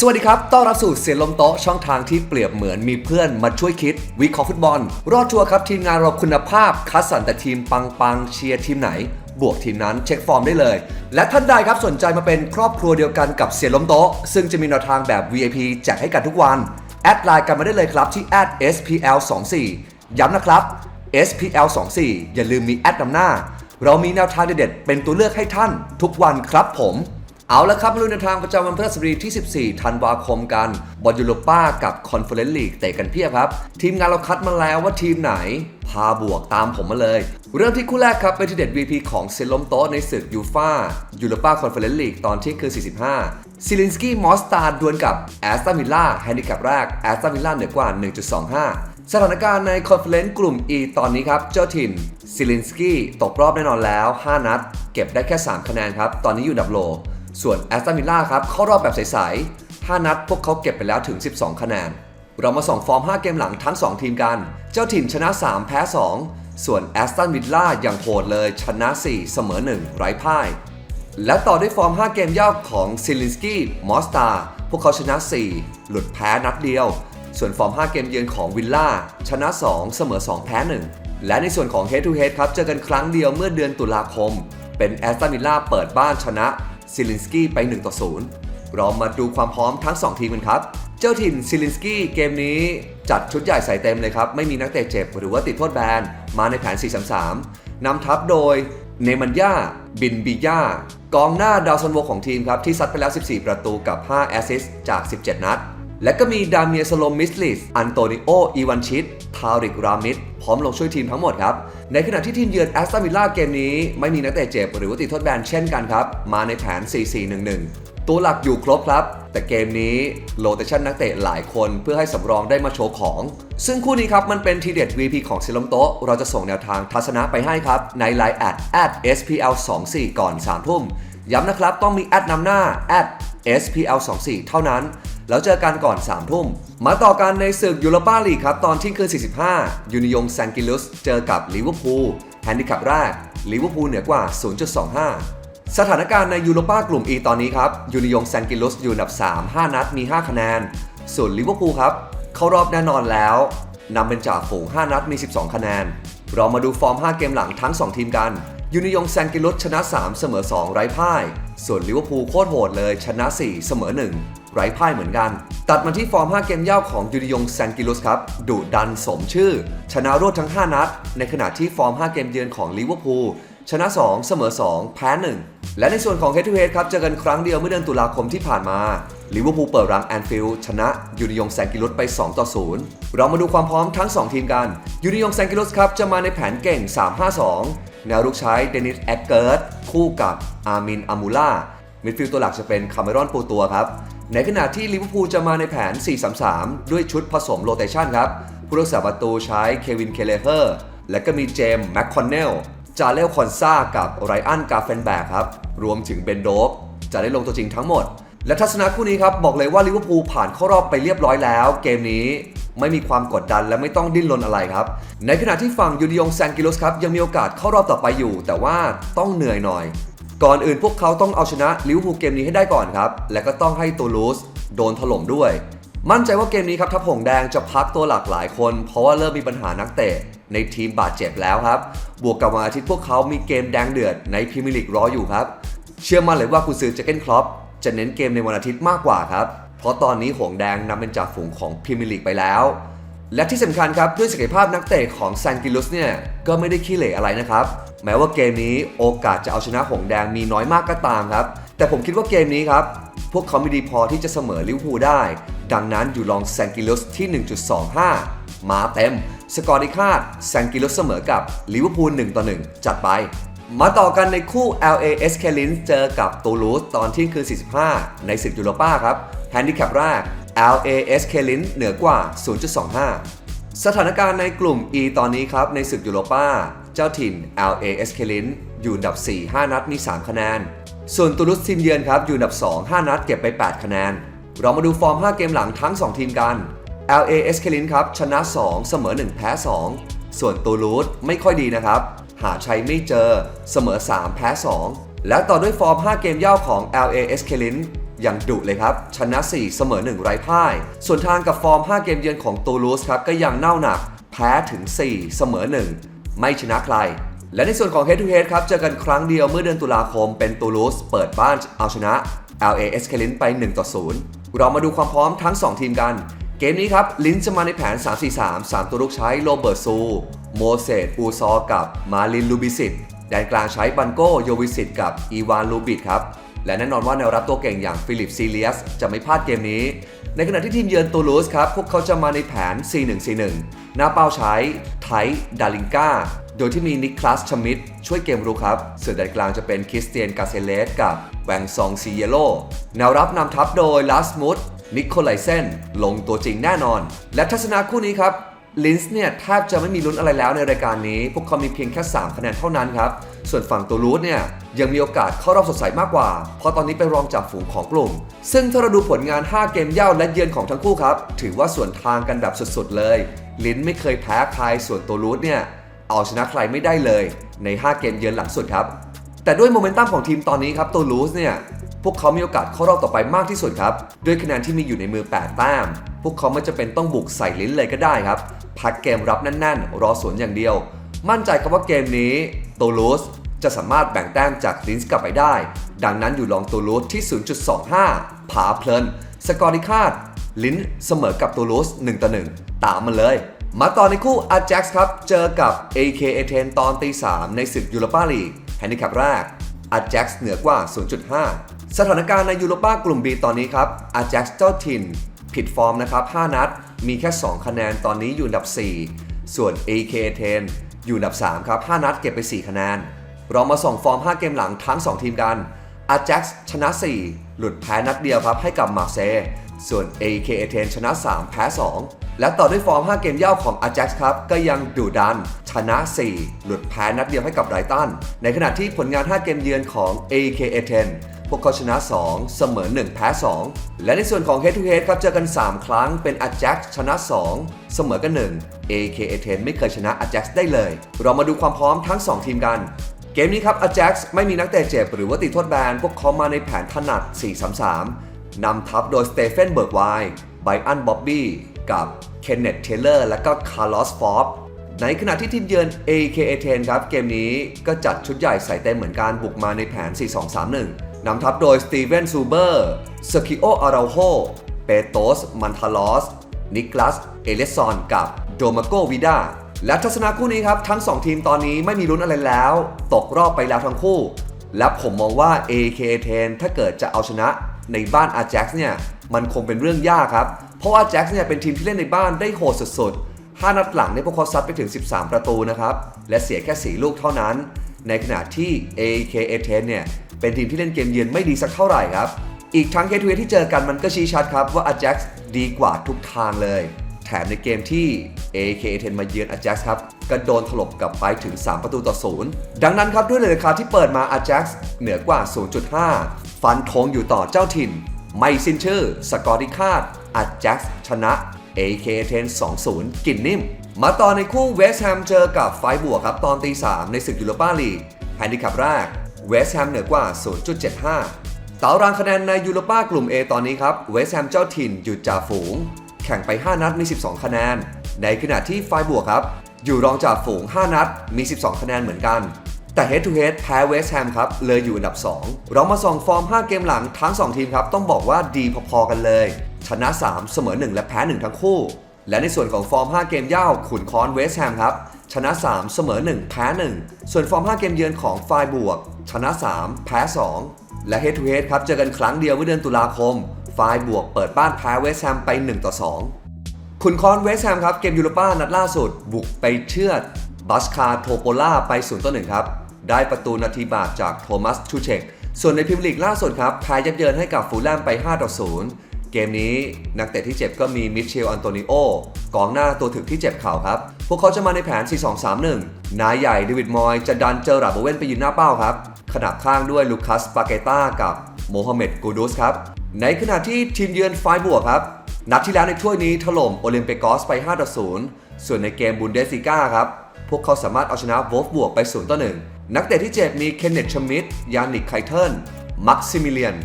สวัสดีครับ ต้อนรับสู่เสียงลมโต๊ะช่องทางที่เปรียบเหมือนมีเพื่อนมาช่วยคิด วิเคราะห์ฟุตบอล รอดชัวร์ครับ ทีมงานเราคุณภาพ คัดสรรแต่ทีมปังปังๆเชียร์ทีมไหน บวกทีมนั้นเช็คฟอร์มได้เลย และท่านใดครับสนใจมาเป็นครอบครัวเดียวกันกับเสียงลมโต๊ะ ซึ่งจะมีแนวทางแบบ VIP แจกให้กันทุกวัน แอดไลน์กันมาได้เลยครับที่ @spl24 ย้ำนะครับ SPL24 อย่าลืมมีแอดนำหน้า เรามีแนวทางเด็ดๆเป็นตัวเลือกให้ท่านทุกวันครับผม เอาละครับมาดูในทางประจำวันพฤหัสบดีที่ 14 ธันวาคมกัน บอลยูโรป้ากับคอนเฟอเรนซ์ลีกเตะกันเพียบครับ ทีมงานเราคัดมาแล้วว่าทีมไหน พาบวกตามผมมาเลย เริ่มที่คู่แรกครับ เป็นทีเด็ด VP ของเซนลมโตะในศึกยูฟายูโรป้าคอนเฟอเรนซ์ลีกตอนที่คือ 45 ซิลินสกี้มอสตาดวลกับแอสตันวิลล่าแฮนดิแคปแรกแอสตันวิลล่าเหนือกว่า 1.25 สถานการณ์ในคอนเฟอเรนซ์กลุ่ม E ตอนนี้ครับเจ้าถิ่นซิลินสกี้ตกรอบแน่นอนแล้ว 5 นัด เก็บได้แค่ 3 คะแนนครับตอนนี้อยู่ดับโล ส่วนแอสตันวิลล่าครับเข้ารอบแบบใสๆ5 นัดพวกเขาเก็บไปแล้วถึง 12 คะแนน เรามาส่องฟอร์ม 5 เกมหลังทั้ง 2 ทีมกัน เจ้าถิ่นชนะ 3 แพ้ 2 ส่วนแอสตันวิลล่าอย่างโหดเลยชนะ 4 เสมอ 1 ไร้พ่าย และต่อด้วยฟอร์ม 5 เกมย่าของซิลินสกี้มอสตาพวกเขาชนะ 4 หลุดแพ้นัดเดียว ส่วนฟอร์ม 5 เกมเยือนของวิลล่าชนะ 2 เสมอ 2 แพ้ 1 และในส่วนของ Head to Head ครับเจอกันครั้งเดียวเมื่อเดือนตุลาคม เป็นแอสตันวิลล่าเปิดบ้านชนะ ซิลินสกี้ไป 1 ต่อ 0 เรามาดูความพร้อมทั้ง 2 ทีมกันครับ เจ้าถิ่นซิลินสกี้เกมนี้จัดชุดใหญ่ใส่เต็มเลยครับ ไม่มีนักเตะเจ็บหรือว่าติดโทษแบน มาในแผน 4-3-3 นำทัพโดยเนมันย่าบินบิย่ากองหน้าดาวซันโวของทีมครับ ที่ซัดไปแล้ว 14 ประตูกับ 5 แอสซิสต์จาก 17 นัด และก็มีดามีสโลมิสลิส อันโตนิโอ อีวานชิต ทาริก รามิด พร้อมลงช่วยทีมทั้งหมดครับ ในขณะที่ทีมเยือนแอสตันวิลล่าเกมนี้ ไม่มีนักเตะเจ็บหรือว่าติดโทษแบนเช่นกันครับ มาในแผน 4-4-1-1 ตัวหลักอยู่ครบครับ แต่เกมนี้โลเตชันนักเตะหลายคนเพื่อให้สำรองได้มาโชว์ของ ซึ่งคู่นี้ครับมันเป็นทีเด็ด VP ของซิลมโตะเราจะส่งแนวทางทัศนะไปให้ครับในไลน์แอด at spl 2 4 ก่อน3ทุ่มย้ำนะครับต้องมีแอดนำหน้า at spl 2 4 เท่านั้น แล้วเจอกันก่อน3ทุ่ม มาต่อกันในศึกยูโรปาลีกครับ ตอนที่คืน 45 ยูนิยงแซงกิลุสเจอกับลิเวอร์พูลแฮนดิแคปแรกลิเวอร์พูลเหนือกว่า 0.25 สถานการณ์ในยูโรปากลุ่ม E ตอนนี้ครับยูนิยงแซงกิลุสอยู่อันดับ 3 5 นัดมี 5 คะแนน ส่วนลิเวอร์พูลครับ เข้ารอบแน่นอนแล้วนำเป็นจ่าฝูง 5 นัดมี 12 คะแนน เรามาดูฟอร์ม 5 เกมหลังทั้ง 2 ทีมกันยูนิยงแซงกิลุสชนะ 3 เสมอ 2 ไร้พ่าย ส่วนลิเวอร์พูลโคตรโหดเลยชนะ 4 เสมอ 1ไร้พ่ายเหมือนกัน ตัดมาที่ฟอร์ม 5 เกมเย่าของยูนิยงแซงกิลสครับดุดันสมชื่อ ชนะรวดทั้ง 5 นัด ในขณะที่ฟอร์ม 5 เกมเยือนของลิเวอร์พูลชนะ 2 เสมอ 2 แพ้ 1 และในส่วนของ Head to Head ครับเจอกันครั้งเดียวเมื่อเดือนตุลาคมที่ผ่านมาลิเวอร์พูลเปิดรังแอนฟิลด์ชนะยูนิยงแซงกิลสไป 2 ต่อ 0 เรามาดูความพร้อมทั้ง 2 ทีมกันยูนิยงแซงกิลสครับจะมาในแผนเก่ง 3-5-2 แนวรุกใช้เดนิสแอคเกิร์ตคู่กับอามินอามูล่ามิดฟิลด์ตัวหลักจะเป็นคาเมรอนปูตัวครับ ในขณะที่ลิเวอร์พูลจะมาในแผน 4-3-3 ด้วยชุดผสมโรเตชันครับ ผู้รักษาประตูใช้เควิน เคเลเฮอร์ และก็มีเจมส์แมคคอนเนล จาเลลคอนซากับไรอัน กาเฟนแบกครับ รวมถึงเบนโดฟจะได้ลงตัวจริงทั้งหมด และทัศนะคู่นี้ครับ บอกเลยว่าลิเวอร์พูลผ่านเข้ารอบไปเรียบร้อยแล้ว เกมนี้ไม่มีความกดดันและไม่ต้องดิ้นรนอะไรครับ ในขณะที่ฝั่งยูนิยงแซงกิโลสครับยังมีโอกาสเข้ารอบต่อไปอยู่ แต่ว่าต้องเหนื่อยหน่อย ก่อนอื่นพวกเขาต้องเอาชนะลิเวอร์พูลเกมนี้ให้ได้ก่อนครับ และก็ต้องให้ตูลูสโดนถล่มด้วย มั่นใจว่าเกมนี้ครับทัพหงแดงจะพักตัวหลากหลายคน เพราะว่าเริ่มมีปัญหานักเตะในทีมบาดเจ็บแล้วครับ บวกกับวันอาทิตย์พวกเขามีเกมแดงเดือดในพรีเมียร์ลีกรออยู่ครับ เชื่อมั่นเลยว่ากุนซือเจเกนคลอปจะเน้นเกมในวันอาทิตย์มากกว่าครับ เพราะตอนนี้หงแดงนำเป็นจ่าฝูงของพรีเมียร์ลีกไปแล้ว และที่สำคัญครับด้วยศักยภาพนักเตะของแซงกิลุสเนี่ยก็ไม่ได้ขี้เหร่อะไรนะครับ แม้ว่าเกมนี้โอกาสจะเอาชนะหงแดงมีน้อยมากก็ตามครับ แต่ผมคิดว่าเกมนี้ครับ พวกเขามีดีพอที่จะเสมอลิเวอร์พูลได้ ดังนั้นอยู่ลองแซงกิลุสที่ 1.25 มาเต็ม สกอร์ที่คาดแซงกิลุสเสมอกับลิเวอร์พูล1ต่อ1จัดไปมาต่อกันในคู่ LAS k e l i n เจอกับตูลูสตอนที่คืน 45 ในศึกยูโรป้าครับแฮนดิแคปแรก LAS k l i n เหนือกว่า 0.25 สถานการณ์ในกลุ่ม E ตอนนี้ครับ ในศึกยูโรป้า เจ้าถิ่น LAS k l i n อยู่อันดับ 4 5 นัดมี 3 คะแนน ส่วนตูลุสทีมเยือนครับ อยู่อันดับ 2 5 นัดเก็บไป 8 คะแนน เรามาดูฟอร์ม 5 เกมหลังทั้ง 2 ทีมกัน LAS k l i n ครับ ชนะ 2 เสมอ 1 แพ้ 2 ส่วนตูลูสไม่ค่อยดีนะครับ หาชัยไม่เจอ เสมอ 3 แพ้ 2 และต่อด้วยฟอร์ม 5 เกมเย่าของ LAS k l i n ย่างดุเลยครับ ชนะ 4 เสมอ 1 ไร้พ่าย ส่วนทางกับฟอร์ม 5 เกมเยือนของตูลูสครับก็ยังเน่าหนัก แพ้ถึง 4 เสมอ 1 ไม่ชนะใคร และในส่วนของ Head to Head ครับเจอกันครั้งเดียวเมื่อเดือนตุลาคมเป็นตูลูสเปิดบ้านเอาชนะ LA e s c a l i n ไป1ต่อ0เรามาดูความพร้อมทั้ง 2 ทีมกัน เกมนี้ครับ ลินจะมาในแผน 3-4-3 3 ตัวลูกใช้โรเบิร์ตซู โมเสสอูซอกับมาลินลูบิสิตแดนกลางใช้บันโกโยวิสิตกับอีวานลูบิดครับ และแน่นอนว่าแนวรับตัวเก่งอย่างฟิลิปซีเลียสจะไม่พลาดเกมนี้ ในขณะที่ทีมเยือนตูลูสครับ พวกเขาจะมาในแผน 4-1-4-1 หน้าเป้าใช้ไทดาลิงกาโดยที่มีนิคลัสชมิดช่วยเกมรุกครับ ส่วนแดนกลางจะเป็นคริสเตียนกาเซเลสกับแวงซองซีเยโลแนวรับนำทัพโดยลาสมุดนิโคไลเซนลงตัวจริงแน่นอน และทัศนะคู่นี้ครับ ลินส์เนี่ยแทบจะไม่มีลุ้นอะไรแล้วในรายการนี้ พวกเขามีเพียงแค่ 3 คะแนนเท่านั้นครับ ส่วนฝั่งตัวรูทเนี่ยยังมีโอกาสเข้ารอบสดใสมากกว่า เพราะตอนนี้เป็นรองจากฝูงของกลุ่ม ซึ่งถ้าเราดูผลงาน 5 เกมเย่าและเยือนของทั้งคู่ครับ ถือว่าส่วนทางกันแบบสุดๆเลย ลินไม่เคยแพ้ใครส่วนตัวรูทเนี่ยเอาชนะใครไม่ได้เลย ใน 5 เกมเยือนหลังสุดครับ แต่ด้วยโมเมนตัมของทีมตอนนี้ครับตัวลูสเนี่ย พวกเขามีโอกาสเข้ารอบต่อไปมากที่สุดครับ ด้วยคะแนนที่มีอยู่ในมือ 8 แต้ม พวกเขาไม่จะเป็นต้องบุกใส่ลิ้นเลยก็ได้ครับ พักเกมรับแน่น ๆ รอสวนอย่างเดียว มั่นใจครับว่าเกมนี้ตัวลูสจะสามารถแบ่งแต้มจากลินส์กลับไปได้ ดังนั้นอยู่ลองตัวลูสที่ 0.25 ผาเพลิน สกอร์ที่คาด ลิ้นเสมอกับตัวลูส1ต่อ1ตามมันเลย มาต่อในคู่อาแจ็กซ์ครับ เจอกับ AK a t e n ตอนตี 3 ในศึกยูโรปาลีกแฮนดิแคปแรก อาแจ็กซ์เหนือกว่า 0.5 สถานการณ์ในยูโรปากลุ่ม B ตอนนี้ครับอาแจ็กซ์เจ้าถิ่น ผิดฟอร์มนะครับ 5 นัด มีแค่ 2 คะแนนตอนนี้อยู่อันดับ 4 ส่วน AK a t e n อยู่อันดับ 3 ครับ 5 นัดเก็บไป 4 คะแนน เรามาส่องฟอร์ม 5 เกมหลังทั้ง 2 ทีมกันอาแจ็กซ์ชนะ 4 หลุดแพ้นัดเดียวครับให้กับมาร์เซส่วน AK a t e n ชนะ 3 แพ้ 2 และต่อด้วยฟอร์ม 5 เกมเย่าของ Ajax ครับ ก็ยังดุดัน ชนะ 4 หลุดแพ้นัดเดียวให้กับไรตัน ในขณะที่ผลงาน 5 เกมเยือนของ AK a t e n พวกเขาชนะ 2 เสมอ 1 แพ้ 2 และในส่วนของ Head to Head ครับ เจอกัน 3 ครั้งเป็น Ajax ชนะ 2 เสมอกัน 1 AK a t e n ไม่เคยชนะ Ajax ได้เลย เรามาดูความพร้อมทั้ง 2 ทีมกันเกมนี้ครับ Ajax ไม่มีนักเตะเจ็บหรือว่าติดโทษแบนพวกเขามาในแผนถนัด 4-3-3นำทัพโดยสเตเฟนเบิร์กไวไบอันบ๊อบบี้ กับเคนเนตเทเลอร์และก็คาร์ลอสฟอร์บในขณะที่ทีมเยือน AKA 10 ครับ เกมนี้ก็จัดชุดใหญ่ใส่เต็มเหมือนกันบุกมาในแผน 4-2-3-1 นำทัพโดยสตีเวนซูเบอร์เซคิโออาราโฮเปโตสมันทาลอสนิคลัส เอเลซอน กับโดมาโกวิดาและทัศนะคู่นี้ครับ ทั้ง 2 ทีมตอนนี้ไม่มีลุ้นอะไรแล้ว ตกรอบไปแล้วทั้งคู่ และผมมองว่า AKA 10 ถ้าเกิดจะเอาชนะในบ้าน Ajax เนี่ยมันคงเป็นเรื่องยากครับ เพราะว่า Ajax เนี่ยเป็นทีมที่เล่นในบ้านได้โหดสุดๆ 5 นัดหลังเนี่ยพวกเขาซัดไปถึง 13 ประตูนะครับ และเสียแค่ 4 ลูกเท่านั้น ในขณะที่ AKA 10เนี่ยเป็นทีมที่เล่นเกมเยือนไม่ดีสักเท่าไหร่ครับ อีกทั้งเคทูที่เจอกันมันก็ชี้ชัดครับว่า Ajax ดีกว่าทุกทางเลย แถมในเกมที่ AK 10มาเยือน Ajax คครับก็โดนถล่มกลับไปถึง 3 ประตูต่อ0ดังนั้นครับด้วยราคาที่เปิดมา Ajax เหนือกว่า 0.5 ฟันธงอยู่ต่อเจ้าถิ่น ไม่สิ้นชื่อ สกอร์ที่คาด Ajax ชนะ AK 10 2-0 กินนิ่ม มาต่อในคู่เวสต์แฮมเจอกับไฟบวกครับตอนตี 3 ในศึกยูโรปาลีกแฮนดิแคปแรกเวสต์แฮมเหนือกว่า 0.75 ตารางคะแนนในยูโรปากลุ่ม A ตอนนี้ครับเวสต์แฮมเจ้าถิ่นอยู่จ่าฝูง แข่งไป 5 นัดมี 12 คะแนน ในขณะที่ไฟบวกครับ อยู่รองจ่าฝูง 5 นัดมี 12 คะแนนเหมือนกันแต่ Head to Head แพ้เวสต์แฮมครับ เลยอยู่อันดับ 2 เรามาส่องฟอร์ม 5 เกมหลังทั้ง 2 ทีมครับ ต้องบอกว่าดีพอๆกันเลย ชนะ 3 เสมอ 1 และแพ้ 1 ทั้งคู่ และในส่วนของฟอร์ม 5 เกมเย่าขุนคอนเวสต์แฮมครับ ชนะ 3 เสมอ 1 แพ้ 1 ส่วนฟอร์ม 5 เกมเยือนของไฟบวก ชนะ 3 แพ้ 2 และ Head to Head ครับเจอกันครั้งเดียวเมื่อเดือนตุลาคมไฟบวกเปิดบ้านแพ้เวสต์แฮมไป 1 ต่อ 2 ขุนคอนเวสต์แฮมครับเกมยูโรป้านัดล่าสุด บุกไปเชือดบัสคาโทโปล่าไป0ต่อ1ครับได้ประตูนาทีบาทจากโทมัสชูเชกส่วนในพรีเมียร์ลีกล่าสุดครับแพ้ยับเยินให้กับฟูลแลมไป5ต่อ0 เกมนี้นักเตะที่เจ็บก็มีมิเชลอันโตนิโอกองหน้าตัวถึกที่เจ็บเข่าครับ พวกเขาจะมาในแผน 4-2-3-1 นายใหญ่เดวิดมอยจะดันเจอราบโบเวนไปยืนหน้าเป้าครับ ขนาบข้างด้วยลูคัสปาเกต้ากับโมฮัมเหม็ดกูดุสครับ ในขณะที่ทีมเยือนไฟบวกครับ นัดที่แล้วในถ้วยนี้ถล่มโอลิมเปกอสไป5ต่อ0ส่วนในเกมบุนเดสซิก้าครับ พวกเขาสามารถเอาชนะวอฟบวกไป0ต่อ1นักเตะที่เจ็บมีเคนเนตชมิดยานิกไคเทิลมักซิมิเลียน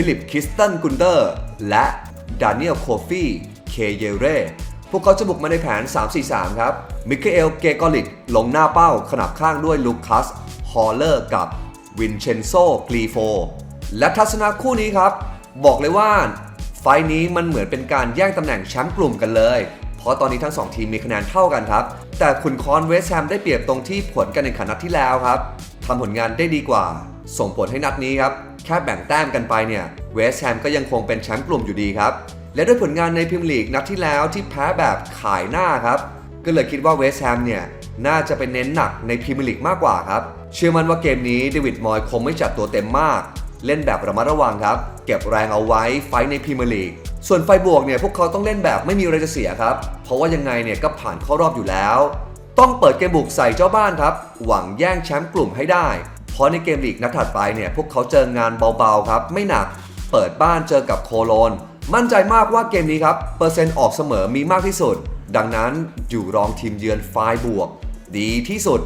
ฟิลิปคิสตันกุนเดอร์ และดานิเอลโคฟีเคเยเรพวกเขาจะบุกมาในแผน 3-4-3 ครับ มิเคเอล เกกอลิตลงหน้าเป้าขนับข้างด้วยลูคัส ฮอลเลอร์กับวินเชนโซกรีโฟ และทัศนะคู่นี้ครับ บอกเลยว่าไฟล์นี้มันเหมือนเป็นการแย่งตำแหน่งแชมป์กลุ่มกันเลย เพราะตอนนี้ทั้ง 2 ทีมมีคะแนนเท่ากันครับ แต่ขุนคอนเวสแฮมได้เปรียบตรงที่ผลการแข่งขันนัดที่แล้วครับทำผลงานได้ดีกว่า ส่งผลให้นัดนี้ครับ แค่แบ่งแต้มกันไปเนี่ยเวสต์แฮมก็ยังคงเป็นแชมป์กลุ่มอยู่ดีครับ และด้วยผลงานในพรีเมียร์ลีกนัดที่แล้วที่แพ้แบบขายหน้าครับ ก็เลยคิดว่าเวสต์แฮมเนี่ยน่าจะเป็นเน้นหนักในพรีเมียร์ลีกมากกว่าครับ เชื่อมั่นว่าเกมนี้เดวิดมอยคงไม่จัดตัวเต็มมาก เล่นแบบระมัดระวังครับ เก็บแรงเอาไว้ไฟในพรีเมียร์ลีกส่วนไฟบวกเนี่ยพวกเขาต้องเล่นแบบไม่มีอะไรจะเสียครับ เพราะว่ายังไงเนี่ยก็ผ่านเข้ารอบอยู่แล้ว ต้องเปิดเกมบุกใส่เจ้าบ้านครับ หวังแย่งแชมป์กลุ่มให้ได้ ราะในเกมลีกนัดถัดไปเนี่ยพวกเขาเจองานเบาๆครับ ไม่หนักเปิดบ้านเจอกับโคโลน มั่นใจมากว่าเกมนี้ครับ เปอร์เซ็นต์ออกเสมอมีมากที่สุด ดังนั้นอยู่รองทีมเยือนไฟบวก ดีที่สุด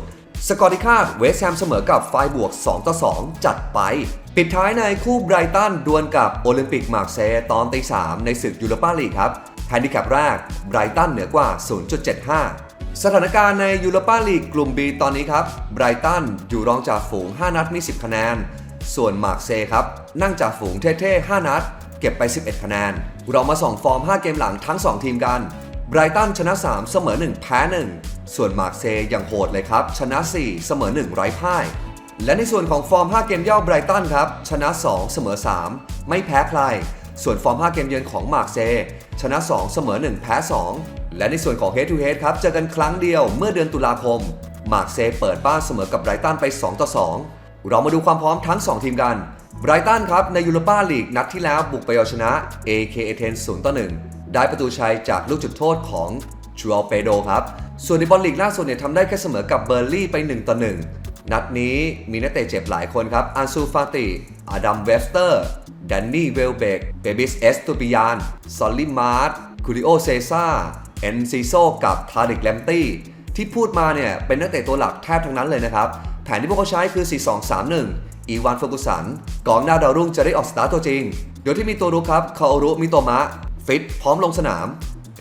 สกอร์ที่คาดเวสต์แฮมเสมอกับไฟบวก 2 ต่อ 2 จัดไป ปิดท้ายในคู่ไบรตันดวลกับโอลิมปิกมาร์เซย์ตอนตี3ในศึกยูโรปาลีกครับแฮนดิแคปแรกไบรตันเหนือกว่า 0.75 สถานการณ์ในยูโรปาลีกกลุ่ม B ตอนนี้ครับไบรตันอยู่รองจากฝูง 5 นัดมี 10 คะแนน ส่วนมาร์เซครับ นั่งจากฝูงเท่ๆ 5 นัด เก็บไป 11 คะแนน เรามาส่องฟอร์ม 5 เกมหลังทั้ง 2 ทีมกันไบรตันชนะ 3 เสมอ 1 แพ้ 1 ส่วนมาร์เซยังโหดเลยครับ ชนะ 4 เสมอ 1 ไร้พ่าย และในส่วนของฟอร์ม 5 เกมย่อไบรตันครับ ชนะ 2 เสมอ 3 ไม่แพ้ใคร ส่วนฟอร์ม 5 เกมเยือนของมาร์เซชนะ 2 เสมอ 1 แพ้ 2 และในส่วนของ Head to Head ครับเจอกันครั้งเดียวเมื่อเดือนตุลาคม มาร์เซเปิดบ้านเสมอกับไบรตันไป 2 ต่อ 2 เรามาดูความพร้อมทั้ง 2 ทีมกันไบรตันครับในยูโรปาลีกนัดที่แล้วบุกไปเอาชนะ AK Athens 0ต่อ1ได้ประตูชัยจากลูกจุดโทษของจูอัลเปโดครับ ส่วนในบอลลีกล่าสุดเนี่ยทำได้แค่เสมอกับเบอร์ลี่ไป 1 ต่อ 1 นัดนี้มีนักเตะเจ็บหลายคนครับ อันซูฟาติ อดัมเวสเตอร์แดนนี่เวลเบก เบบิสเอสตูปิยาน ซอลลิมาร์ตคูริโอเซซ่า เอนซิโซกับทาริกแลมตี้ที่พูดมาเนี่ยเป็นนักเตะตัวหลักแทบทั้งนั้นเลยนะครับ แผนที่พวกเขาใช้คือ 4-2-3-1 อีวานเฟอร์กุสันกองหน้าดาวรุ่งจะได้ออกสตาร์ตัวจริง โดยที่มีตัวรุกครับคาโอรุมิโตมะ ฟิตพร้อมลงสนาม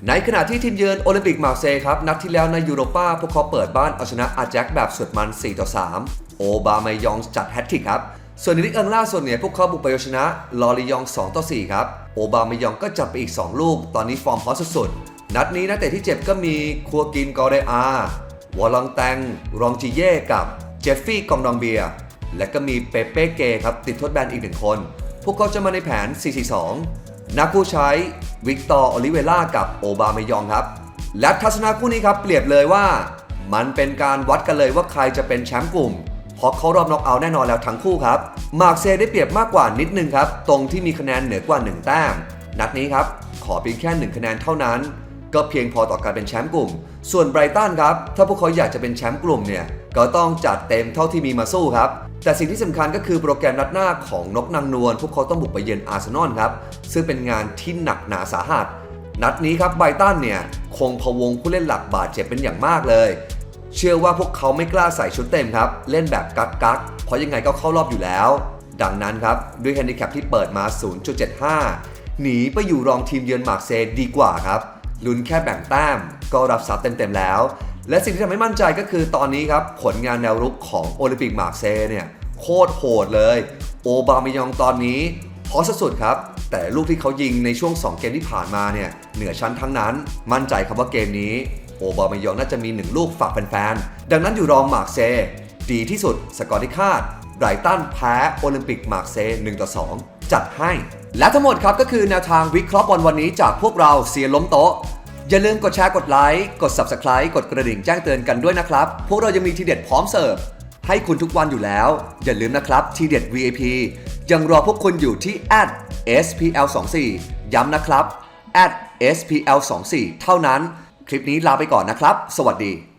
ในขณะที่ทีมเยือนโอลิมปิกมาเซครับ นัดที่แล้วในยูโรป้าพวกเขาเปิดบ้านเอาชนะอาแจ็คแบบสุดมัน4ต่อ3โอบามายองจัดแฮตทริกครับส่วนในลีกอังล่าสุดเนี่ยพวกเขาบุกไปเอาชนะลอริยอง2ต่อ4ครับโอบามายองก็จับไปอีก 2 ลูก ตอนนี้ฟอร์มฮอตสุดๆ นัดนี้นักเตะที่เจ็บก็มีครัวกินกอเรอา วอลองแตง รองจิเย่กับเจฟฟี่กองดองเบีย และก็มีเปเป้เกครับติดทดแบนอีกหนึ่งคน พวกเขาจะมาในแผน 4-4-2 นักผู้ใช้วิกตอร์ โอลิเวล่ากับโอบามยองครับ และทัศนะคู่นี้ครับเปรียบเลยว่า มันเป็นการวัดกันเลยว่าใครจะเป็นแชมป์กลุ่มเพราะเขารอบน็อกเอาแน่นอนแล้วทั้งคู่ครับ มาร์เซได้เปรียบมากกว่านิดนึงครับ ตรงที่มีคะแนนเหนือกว่า 1 แต้ม นัดนี้ครับ ขอเพียงแค่ 1 คะแนนเท่านั้น ก็เพียงพอต่อการเป็นแชมป์กลุ่ม ส่วนไบรตันครับ ถ้าพวกเขาอยากจะเป็นแชมป์กลุ่มเนี่ย ก็ต้องจัดเต็มเท่าที่มีมาสู้ครับ แต่สิ่งที่สำคัญก็คือโปรแกรมนัดหน้าของนกนางนวล พวกเขาต้องบุกไปเยือนอาร์เซนอลครับ ซึ่งเป็นงานที่หนักหนาสาหัส นัดนี้ครับไบรตันเนี่ยคงพะวงผู้เล่นหลักบาดเจ็บเป็นอย่างมากเลย เชื่อว่าพวกเขาไม่กล้าใส่ชุดเต็มครับ เล่นแบบกักกักเพราะยังไงก็เข้ารอบอยู่แล้ว ดังนั้นครับด้วยแฮนดิแคปที่เปิดมา 0.75 หนีไปอยู่รองทีมเยือนมาร์เซย์ดีกว่าครับ ลุ้นแค่แบ่งแต้มก็รับซับเต็มๆแล้ว และสิ่งที่ทำให้มั่นใจก็คือตอนนี้ครับผลงานแนวรุกของโอลิมปิกมาร์เซย์เนี่ยโคตรโหดเลย โอบามายองตอนนี้ฮอตสุดครับ แต่ลูกที่เขายิงในช่วง 2 เกมที่ผ่านมาเนี่ยเหนือชั้นทั้งนั้น มั่นใจครับว่าเกมนี้ โอบามายองน่าจะมี 1 ลูกฝากแฟนๆ ดังนั้นอยู่รองมาร์เซย์ดีที่สุดสกอร์ที่คาดไบรตันแพ้โอลิมปิกมาร์เซย์1ต่อ2 จัดให้ และทั้งหมดครับก็คือแนวทางวิเคราะห์บอลวันนี้จากพวกเราเสียล้มโต๊ะ อย่าลืมกดแชร์กดไลค์กด Subscribe กดกระดิ่งแจ้งเตือนกันด้วยนะครับ พวกเรายังมีทีเด็ดพร้อมเสิร์ฟให้คุณทุกวันอยู่แล้ว อย่าลืมนะครับทีเด็ด VIP ยังรอพวกคุณอยู่ที่ @spl24 ย้ำนะครับ @spl24 เท่านั้น คลิปนี้ลาไปก่อนนะครับ สวัสดี